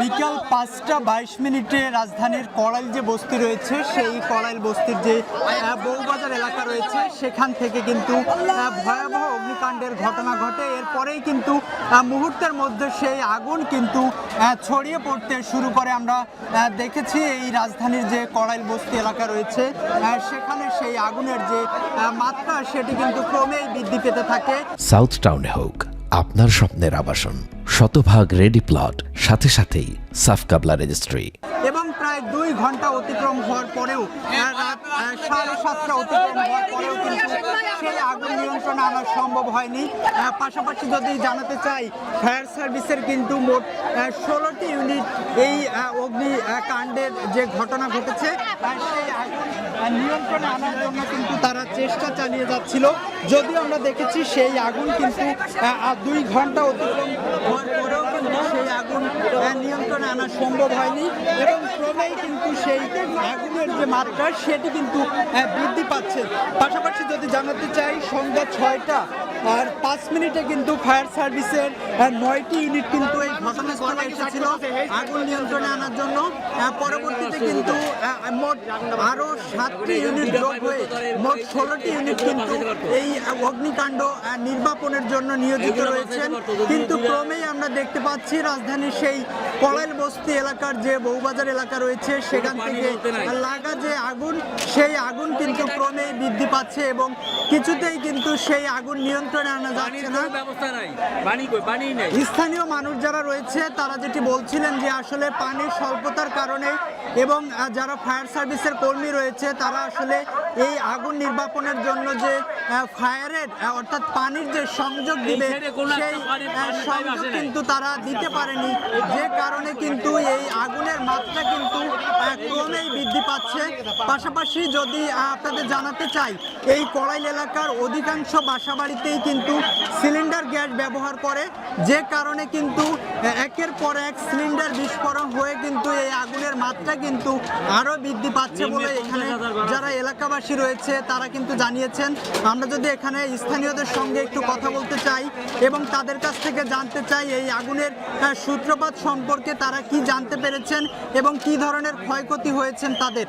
বিকাল পাঁচটা বাইশ মিনিটে রাজধানীর কড়াইল যে বস্তি রয়েছে সেই কড়াইল বস্তির যে আহ, বউবাজার এলাকা রয়েছে সেখান থেকে কিন্তু ভয়াবহ অগ্নিকাণ্ডের ঘটনা ঘটে। এরপরেই কিন্তু মুহূর্তের মধ্যে সেই আগুন কিন্তু ছড়িয়ে পড়তে শুরু করে। আমরা দেখেছি এই রাজধানীর যে কড়াইল বস্তি এলাকা রয়েছে সেখানে সেই আগুনের যে মাত্রা সেটি কিন্তু ক্রমেই বৃদ্ধি পেতে থাকে। সাউথ টাউনে হোক আপনার স্বপ্নের আবাসন। শতভাগ রেডি প্লট সাথে সাথেই সাফ কাবলা রেজিস্ট্রি এবং প্রায় দুই ঘণ্টা অতিক্রম হওয়ার পরেও সাড়ে সাতটা অতিক্রম হওয়ার পরেও কিন্তু সেই আগুন নিয়ন্ত্রণে আনা সম্ভব হয়নি। পাশাপাশি যদি জানাতে চাই, ফায়ার সার্ভিসের কিন্তু মোট ষোলোটি ইউনিট এই অগ্নি কাণ্ডের যে ঘটনা ঘটেছে সেই আগুন নিয়ন্ত্রণে আনার জন্য কিন্তু তারা চেষ্টা চালিয়ে যাচ্ছিল। যদিও আমরা দেখেছি সেই আগুন কিন্তু দুই ঘণ্টা অতিক্রম হওয়ার পরেও কিন্তু সেই আগুন নিয়ন্ত্রণে আনা সম্ভব হয়নি। এবং ক্রমেই কিন্তু সেই আগুনের যে মাত্রা, সেটি কিন্তু বৃদ্ধি পাচ্ছে। পাশাপাশি যদি জানাতে চাই, সন্ধ্যা ছয়টা, আর পাঁচ মিনিটে কিন্তু ফায়ার সার্ভিসের নয়টি ইউনিট কিন্তু এই ঘটনাস্থলে এসেছিল আগুন নিয়ন্ত্রণে আনার জন্য। পরবর্তীতে কিন্তু মোট আরও সাতটি ইউনিট যোগ হয়ে, মোট ষোলোটি ইউনিট কিন্তু এই অগ্নিকাণ্ড নির্বাপনের জন্য নিয়োজিত রয়েছেন। কিন্তু ক্রমেই আমরা দেখতে পাচ্ছি, রাজধানীর সেই কলাইল বস্তি এলাকার যে বউবাজার এলাকা রয়েছে, সেখান থেকে লাগা যে আগুন, সেই আগুন কিন্তু ক্রমেই বৃদ্ধি পাচ্ছে এবং কিছুতেই কিন্তু সেই আগুন নিয়ন্ত্রণে আনা যাচ্ছে না। ব্যবস্থা নাই। পানি কই পানি নাই। স্থানীয় মানুষ যারা রয়েছে তারা যেটি বলছিলেন যে আসলে পানির স্বল্পতার কারণে এবং যারা ফায়ার সার্ভিসের কর্মী রয়েছে তারা আসলে এই আগুন নির্বাপনের জন্য যে ফায়ারের অর্থাৎ পানির যে সংযোগ দিবে সেই সংযোগ কিন্তু তারা দিতে পারেনি। যে কারণে কিন্তু এই আগুনের মাত্রা কিন্তু ক্রমেই বৃদ্ধি পাচ্ছে। পাশাপাশি যদি আহ, আপনাদের জানাতে চাই এই কড়াইল এলাকার অধিকাংশ বাসাবাড়িতেই কিন্তু সিলিন্ডার গ্যাস ব্যবহার করে। যে কারণে কিন্তু একের পর এক সিলিন্ডার বিস্ফোরণ হয়ে কিন্তু এই আগুনের মাত্রা কিন্তু আরও বৃদ্ধি পাচ্ছে বলে এখানে যারা এলাকাবাসী রয়েছে তারা কিন্তু জানিয়েছেন। আমরা যদি এখানে স্থানীয়দের সঙ্গে একটু কথা বলতে চাই এবং তাদের কাছ থেকে জানতে চাই এই আগুনের সূত্রপাত সম্পর্কে তারা কি জানতে পেরেছেন এবং কি ধরনের ক্ষয়ক্ষতি হয়েছেন তাদের?